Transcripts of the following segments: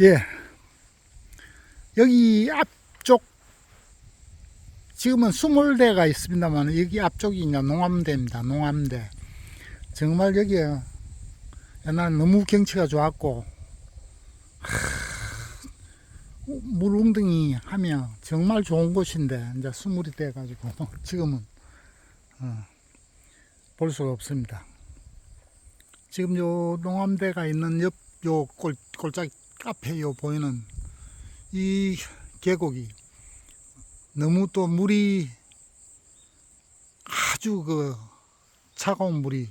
예. 여기 앞쪽 지금은 20대가 있습니다만 여기 앞쪽이 이제 농암대입니다. 농암대. 정말 여기에 옛날 너무 경치가 좋았고 하, 물웅덩이 하면 정말 좋은 곳인데 이제 수물이 돼 가지고 지금은 어, 볼 수가 없습니다. 지금 요 농암대가 있는 옆 요 골, 골짜기 앞에 요 보이는 이 계곡이 너무 또 물이 아주 그 차가운 물이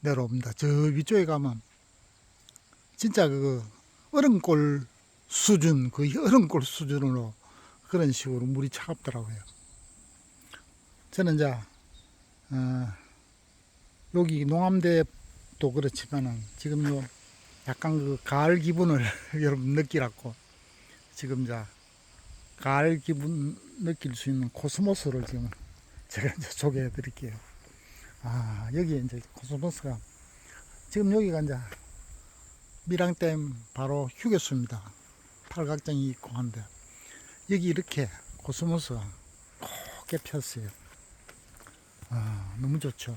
내려옵니다. 저 위쪽에 가면 진짜 그 얼음골 수준, 그 얼음골 수준으로 그런 식으로 물이 차갑더라고요. 저는 이제 어, 여기 농암대도 그렇지만은 지금 요 약간 그 가을 기분을 여러분 느끼라고 지금 이제 가을 기분 느낄 수 있는 코스모스를 지금 제가 이제 소개해 드릴게요. 아, 여기 이제 코스모스가 지금 여기가 이제 미랑댐 바로 휴게소입니다. 팔각정이 있고 한데 여기 이렇게 코스모스가 곱게 폈어요. 아, 너무 좋죠.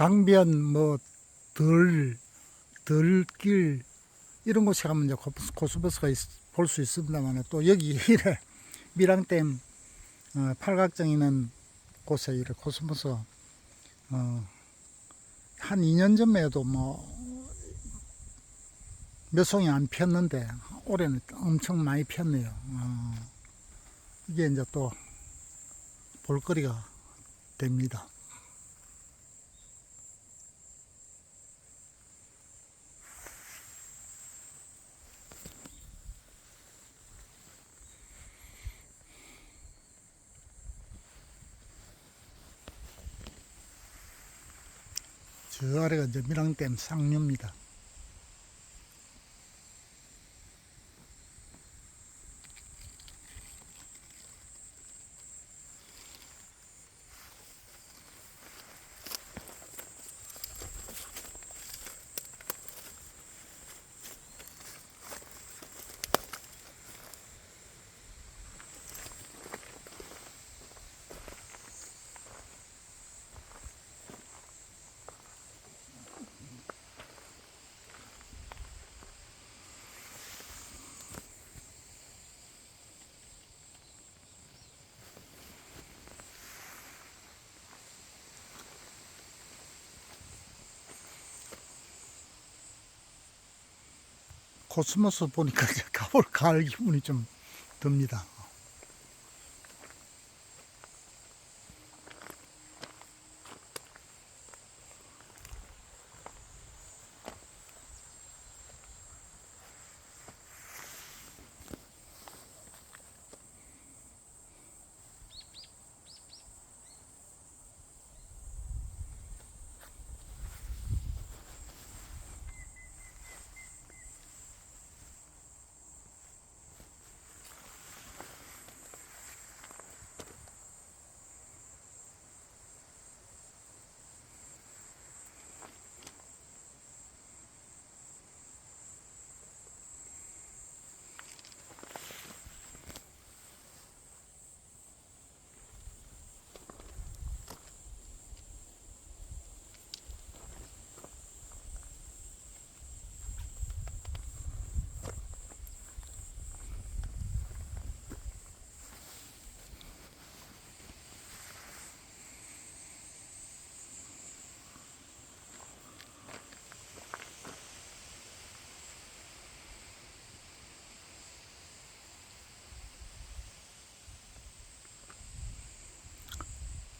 강변 뭐 들 들길 이런 곳에 가면 이제 코스모스가 볼 수 있습니다만 또 여기 이래 미랑댐 어, 팔각정 있는 곳에 이래 코스모스가 어, 한 2년 전에도 뭐 몇 송이 안 폈는데 올해는 엄청 많이 폈네요. 어, 이게 이제 또 볼거리가 됩니다. 저 아래가 이제 밀항댐 상류입니다. 코스모스 보니까 가을 기분이 좀 듭니다.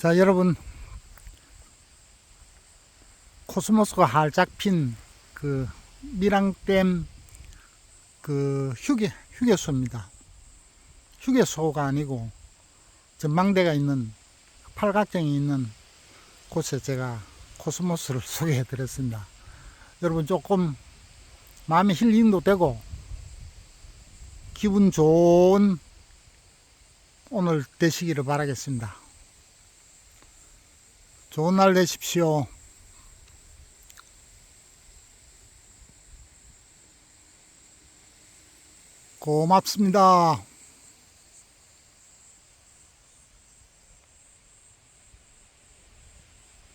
자, 여러분. 코스모스가 활짝 핀그 밀양댐 그 휴게, 휴게소입니다. 휴게소가 아니고 전망대가 있는 팔각정이 있는 곳에 제가 코스모스를 소개해 드렸습니다. 여러분 조금 마음의 힐링도 되고 기분 좋은 오늘 되시기를 바라겠습니다. 좋은 날 되십시오. 고맙습니다.